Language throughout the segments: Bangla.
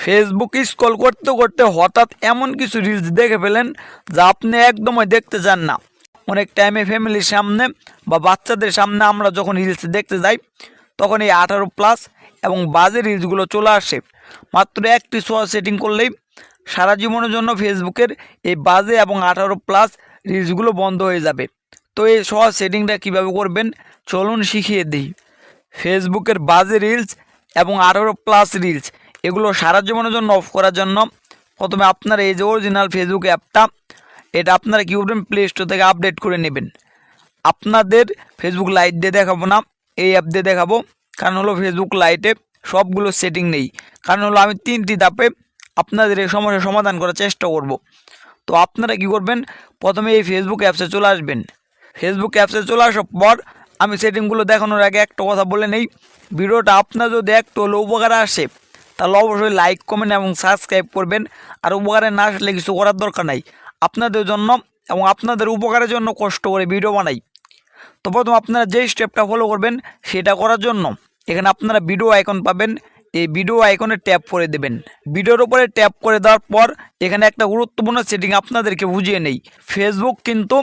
ফেসবুক স্ক্রল করতে করতে হঠাৎ এমন কিছু রিলস দেখে ফেলেন যা আপনি একদমই দেখতে চান না। অনেক টাইমে ফ্যামিলির সামনে বা বাচ্চাদের সামনে আমরা যখন রিলস দেখতে যাই, তখন এই আঠারো প্লাস এবং বাজে রিলসগুলো চলে আসে। মাত্র একটি সোয়া সেটিং করলেই সারা জীবনের জন্য ফেসবুকের এই বাজে এবং আঠারো প্লাস রিলসগুলো বন্ধ হয়ে যাবে। তো এই সোয়া সেটিংটা কীভাবে করবেন? চলুন শিখিয়ে দিই। ফেসবুকের বাজে রিলস এবং আঠারো প্লাস রিলস এগুলো সারা জীবনের জন্য অফ করার জন্য প্রথমে আপনার এই যে অরিজিনাল ফেসবুক অ্যাপটা এটা আপনারা কী করবেন প্লে স্টোর থেকে আপডেট করে নেবেন। আপনাদের ফেসবুক লাইট দিয়ে দেখাবো না, এই অ্যাপ দিয়ে দেখাবো। কারণ হলো ফেসবুক লাইটে সবগুলো সেটিং নেই। কারণ হলো আমি তিনটি ধাপে আপনাদের এই সমস্যার সমাধান করার চেষ্টা করব। তো আপনারা কি করবেন, প্রথমে এই ফেসবুক অ্যাপসে চলে আসবেন। ফেসবুক অ্যাপসে চলে আসার পর আমি সেটিংগুলো দেখানোর আগে একটা কথা বলে নেই। ভিডিওটা আপনার যদি একটু হলো উপকারে আসে তাহলে অবশ্যই লাইক কমেন্ট এবং সাবস্ক্রাইব করবেন। আর উপকারে না আসলে কিছু করার দরকার নাই। আপনাদের জন্য এবং আপনাদের উপকারের জন্য কষ্ট করে ভিডিও বানাই। তো প্রথম আপনারা যেই স্টেপটা ফলো করবেন, সেটা করার জন্য এখানে আপনারা ভিডিও আইকন পাবেন। এই ভিডিও আইকনে ট্যাপ করে দেবেন। ভিডিওর উপরে ট্যাপ করে দেওয়ার পর এখানে একটা গুরুত্বপূর্ণ সেটিং আপনাদেরকে বুঝিয়ে নেই। ফেসবুক কিন্তু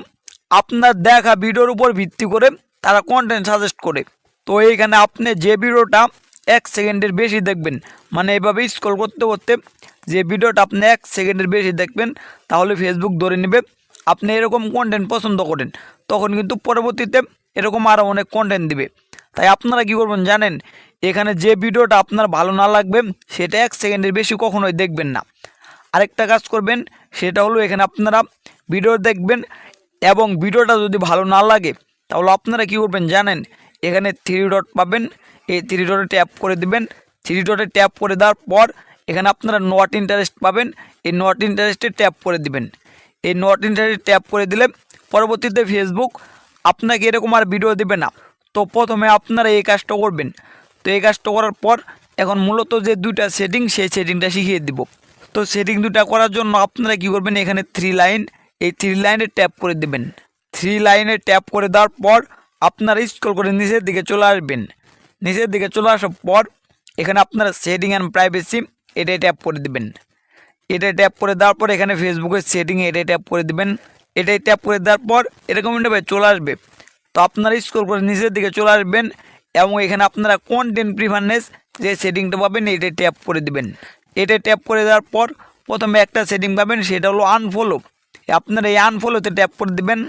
আপনার দেখা ভিডিওর উপর ভিত্তি করে তারা কন্টেন্ট সাজেস্ট করে। তো এইখানে আপনি যে ভিডিওটা এক সেকেন্ডের বেশি দেখবেন। মানে এভাবে স্ক্রল করতে করতে যে ভিডিওটা আপনি এক সেকেন্ডের বেশি দেখবেন, তাহলে ফেসবুক ধরে নেবে, আপনি এরকম কন্টেন্ট পছন্দ করেন, তখন কিন্তু পরবর্তীতে এরকম আরও অনেক কন্টেন্ট দিবে। তাই আপনারা কী করবেন জানেন, এখানে যে ভিডিওটা আপনার ভালো না লাগবে, সেটা এক সেকেন্ডের বেশি কখনোই দেখবেন না। আরেকটা কাজ করবেন, সেটা হলো এখানে আপনারা ভিডিও দেখবেন এবং ভিডিওটা যদি ভালো না লাগে, তাহলে আপনারা কী করবেন জানেন এখানে থ্রি ডট পাবেন। এই থ্রি ডটে ট্যাপ করে দিবেন। থ্রি ডটে ট্যাপ করে দেওয়ার পর এখানে আপনারা নট ইন্টারেস্ট পাবেন। এই নট ইন্টারেস্টে ট্যাপ করে দিবেন। এই নট ইন্টারেস্ট ট্যাপ করে দিলে পরবর্তীতে ফেসবুক আপনাকে এরকম আর ভিডিও দেবে না। তো প্রথমে আপনারা এই কাজটা করবেন। তো এই কাজটা করার পর এখন মূলত যে দুইটা সেটিং সেই সেটিংটা শিখিয়ে দিব। তো সেটিং দুটা করার জন্য আপনারা কি করবেন? এখানে থ্রি লাইন এই থ্রি লাইনে ট্যাপ করে দেবেন। থ্রি লাইনে ট্যাপ করে দেওয়ার পর আপনারা স্ক্রল করে নিচের দিকে চলে আসবেন। নিচের দিকে চলে আসার পর এখানে আপনারা সেটিং অ্যান্ড প্রাইভেসি এটাই ট্যাপ করে দেবেন। এটা ট্যাপ করে দেওয়ার পর এখানে ফেসবুকের সেটিংয়ে এটাই ট্যাপ করে দেবেন। এটাই ট্যাপ করে দেওয়ার পর এরকম ইন্টারভেস চলে আসবে। তো আপনারা স্ক্রল করে নিচের দিকে চলে আসবেন এবং এখানে আপনারা কন্টেন্ট প্রিফারনেস যে সেটিংটা পাবেন এটাই ট্যাপ করে দেবেন। এটা ট্যাপ করে দেওয়ার পর প্রথমে একটা সেটিং পাবেন সেটা হলো আনফলো আপনারা এই আনফলোতে ট্যাপ করে দিবেন।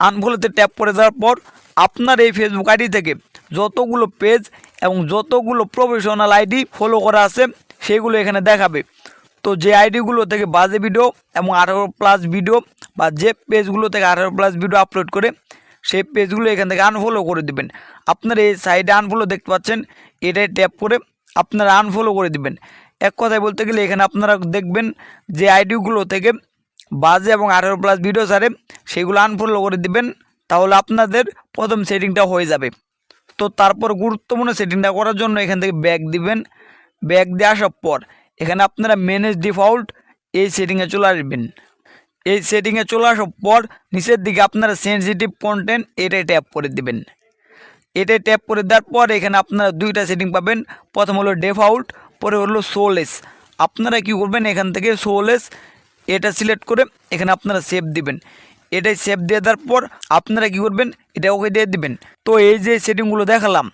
আনফলোতে ট্যাপ করে দেওয়ার পর আপনার এই ফেসবুক আইডি থেকে যতগুলো পেজ এবং যতগুলো প্রফেশনাল আইডি ফলো করা আছে, সেগুলো এখানে দেখাবে। তো যে আইডিগুলো থেকে বাজে ভিডিও এবং আঠারো প্লাস ভিডিও বা যে পেজগুলো থেকে আঠারো প্লাস ভিডিও আপলোড করে, সেই পেজগুলো এখান থেকে আনফলো করে দেবেন। আপনার এই সাইডে আনফলো দেখতে পাচ্ছেন, এটাই ট্যাপ করে আপনারা আনফলো করে দিবেন। এক কথায় বলতে গেলে এখানে আপনারা দেখবেন যে আইডিগুলো থেকে বাজে এবং আঠারো প্লাস ভিডিও সারে সেগুলো আনফলো করে দিবেন, তাহলে আপনাদের প্রথম সেটিংটা হয়ে যাবে। তো তারপর গুরুত্বপূর্ণ সেটিংটা করার জন্য এখান থেকে ব্যাগ দিবেন। ব্যাগ দিয়ে আসার পর এখানে আপনারা ম্যানেজ ডিফল্ট এই সেটিংয়ে চলে আসবেন। এই সেটিংয়ে চলে আসার পর নিচের দিকে আপনারা সেন্সিটিভ কন্টেন্ট এটাই ট্যাপ করে দিবেন। এটাই ট্যাপ করে দেওয়ার পর এখানে আপনারা দুইটা সেটিং পাবেন। প্রথম হলো ডেফাউল্ট পরে হলো সোলেস আপনারা কি করবেন, এখান থেকে সোলেস এটা সিলেক্ট করে এখানে আপনারা সেভ দিবেন। এটাই সেভ দিয়ে দেওয়ার পর আপনারা কি করবেন? এটা ওকে দিয়ে দিবেন। তো এই যে সেটিংগুলো দেখালাম,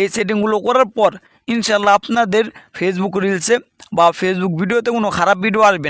এই সেটিংগুলো করার পর ইনশাল্লাহ আপনাদের ফেসবুক রিলসে বা ফেসবুক ভিডিওতে কোনো খারাপ ভিডিও আসবে।